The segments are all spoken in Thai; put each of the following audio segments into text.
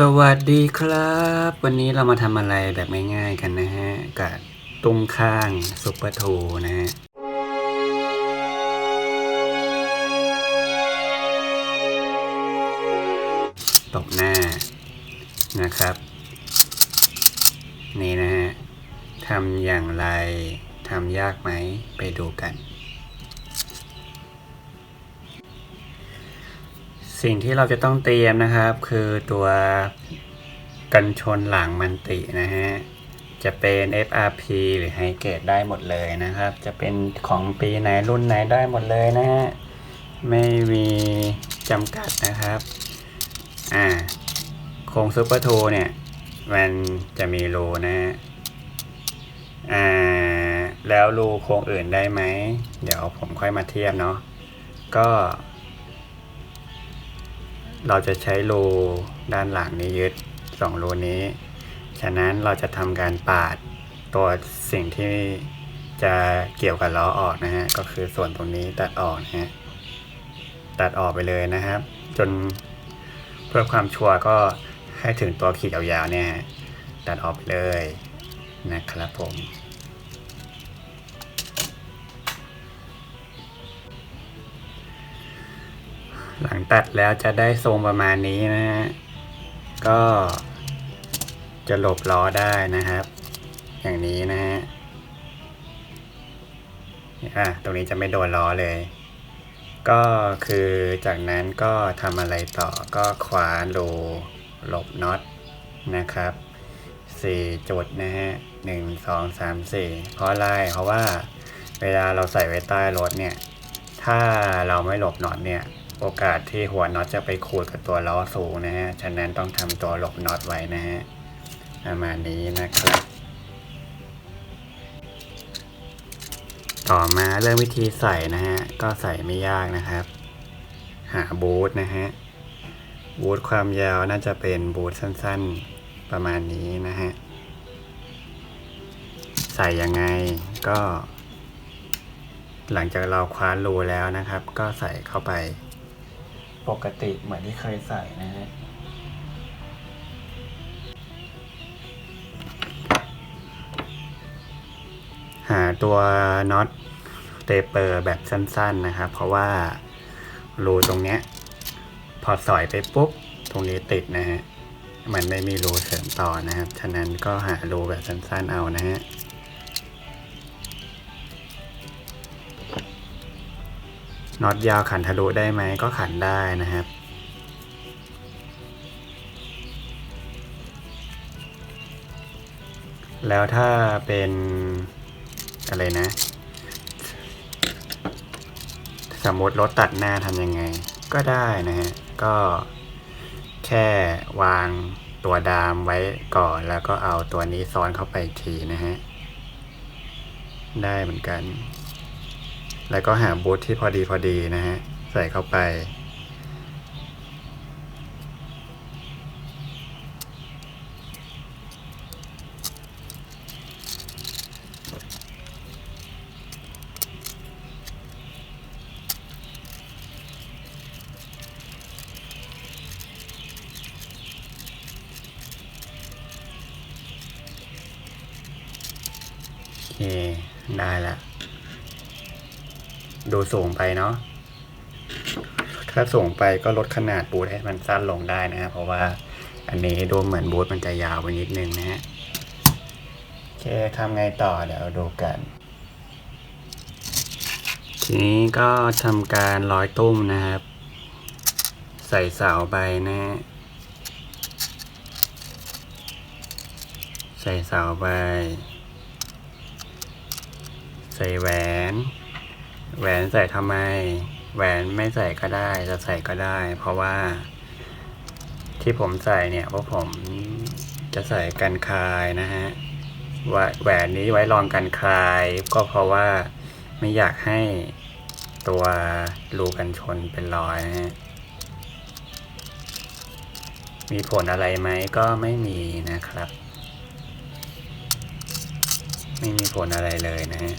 สวัสดีครับ วันนี้เรามาทำอะไรแบบง่ายๆกันนะฮะกับตุ้มข้างซุปเปอร์โทนะฮะตบหน้านะครับ นี่นะฮะทำอย่างไรทำยากไหมไปดูกัน สิ่งที่เราจะต้องเตรียมนะครับ คือตัวกันชนหลังมันตินะฮะ จะเป็น FRP หรือไฮเกรดได้หมดเลยนะครับ จะเป็นของปีไหนรุ่นไหนได้หมดเลยนะฮะ ไม่มีจำกัดนะครับ อ่าโครงซูเปอร์ทูเนี่ย มันจะมีรูนะฮะ อ่า แล้วรูโครงอื่นได้ไหม เดี๋ยวผมค่อยมาเทียบเนาะ ก็ เราจะใช้รูด้านหลังนี้ยึดสองรูนี้ ฉะนั้นเราจะทำการปาดตัวสิ่งที่จะเกี่ยวกับล้อออกนะฮะ ก็คือส่วนตรงนี้ตัดออกนะฮะ ตัดออกไปเลยนะครับ จนเพื่อความชัวร์ก็ให้ถึงตัวขีดยาวๆเนี่ยตัดออกไปเลยนะครับผม หลังตัดแล้วจะได้ทรงประมาณนี้นะฮะ ก็จะหลบล้อได้นะครับ อย่างนี้นะฮะอะตรงนี้จะไม่โดนล้อเลย ก็คือจากนั้นก็ทำอะไรต่อก็คว้านรูหลบน็อตนะครับสี่จุดนะฮะหนึ่งสองสามสี่เพราะอะไรเพราะว่าเวลาเราใส่ไว้ใต้รถเนี่ย ถ้าเราไม่หลบน็อตเนี่ย โอกาสที่หัวน็อตจะไปขูดกับตัวล้อสูงนะฮะ ฉะนั้นต้องทำตัวหลบน็อตไว้นะฮะ ประมาณนี้นะครับ ต่อมาเรื่องวิธีใส่นะฮะ ก็ใส่ไม่ยากนะครับ หาบูทนะฮะ บูทความยาวน่าจะเป็นบูทสั้นๆ ประมาณนี้นะฮะ ใส่ยังไงก็หลังจากเราคว้านรูแล้วนะครับ ก็ใส่เข้าไป ปกติเหมือนที่เคยใส่นะฮะหาตัวน็อตเตเปอร์แบบสั้น ๆนะครับ เพราะว่ารูตรงเนี้ย พอสอยไปปุ๊บ ตรงนี้ติดนะฮะ มันไม่มีรูเสริมต่อนะครับ ฉะนั้นก็หารูแบบสั้นๆเอานะฮะ น็อตยาวขันทะลุได้ไหมก็ขันได้นะครับ แล้วถ้าเป็นอะไรนะ สมมติรถตัดหน้าทำยังไง ก็ได้นะฮะ ก็แค่วางตัวดามไว้ก่อนแล้วก็เอาตัวนี้ซ้อนเข้าไปทีนะฮะ ได้เหมือนกัน แล้วก็หาบูทที่พอดีพอดีนะฮะ ใส่เข้าไป โอเค ได้ละ ดูสูงไปเนาะถ้าสูงไปก็ลดขนาดบูทให้มันสั้นลงได้นะครับเพราะว่าอันนี้ดูเหมือนบูทมันจะยาวไปนิดนึงนะฮะโอเคทำไงต่อเดี๋ยวดูกัน ทีนี้ก็ทำการร้อยตุ้มนะครับ ใส่เสาไปนะฮะใส่เสาไป ใส่แหวน แหวนใส่ทำไม แหวนไม่ใส่ก็ได้ จะใส่ก็ได้ เพราะว่า ที่ผมใส่เนี่ยเพราะผมจะใส่กันคลายนะฮะว่าแหวนนี้ไว้รองกันคลาย ก็เพราะว่าไม่อยากให้ตัวรูกันชนเป็นรอยนะฮะมีผลอะไรไหมก็ไม่มีนะครับ ไม่มีผลอะไรเลยนะฮะ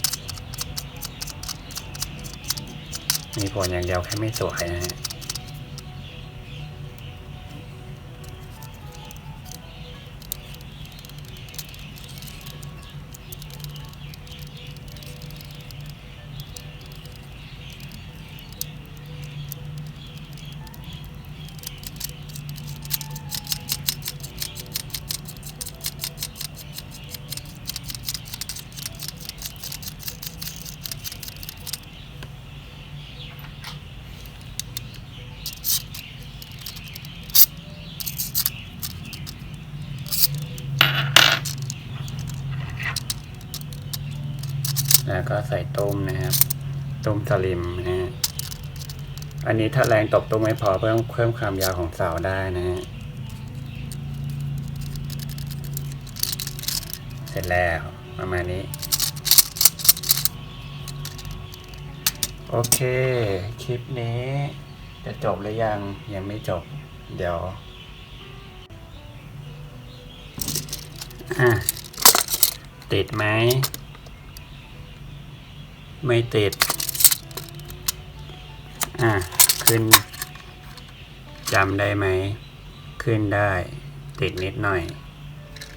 มีผลอย่างเดียวแค่ไม่สวยนะฮะ แล้วก็ใส่ต้มนะครับ ต้มสลิมนะฮะอันนี้ถ้าแรงตบตุ้มไม่พอเพิ่มเพิ่มความยาวของเสาได้นะฮะเสร็จแล้วประมาณนี้ โอเค คลิปนี้จะจบหรือยังยังไม่จบ เดี๋ยว อะ ติดไหม ไม่ติด อะ ขึ้นจำได้ไหม ขึ้นได้ ติดนิดหน่อย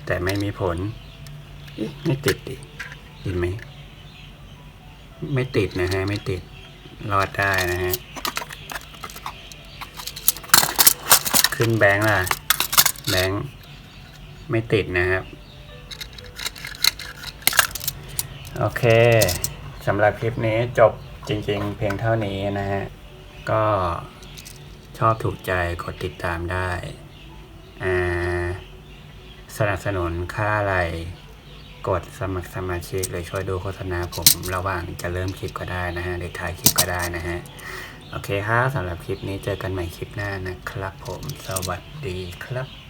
แต่ไม่มีผลอ๊ะไม่ติดดิติดไหม ไม่ติดนะฮะ ไม่ติด รอดได้นะฮะ ขึ้นแบงค์ล่ะ แบงค์ไม่ติดนะครับ โอเค สำหรับคลิปนี้จบจริง ๆ เพียงเท่านี้นะฮะ ก็ชอบถูกใจกดติดตามได้อ่าสนับสนุนค่าอะไร กดสมัครสมาชิกหรือช่วยดูโฆษณาผมระหว่างจะเริ่มคลิปก็ได้นะฮะ หรือถ่ายคลิปก็ได้นะฮะ โอเคครับสำหรับคลิปนี้เจอกันใหม่คลิปหน้านะครับผม สวัสดีครับ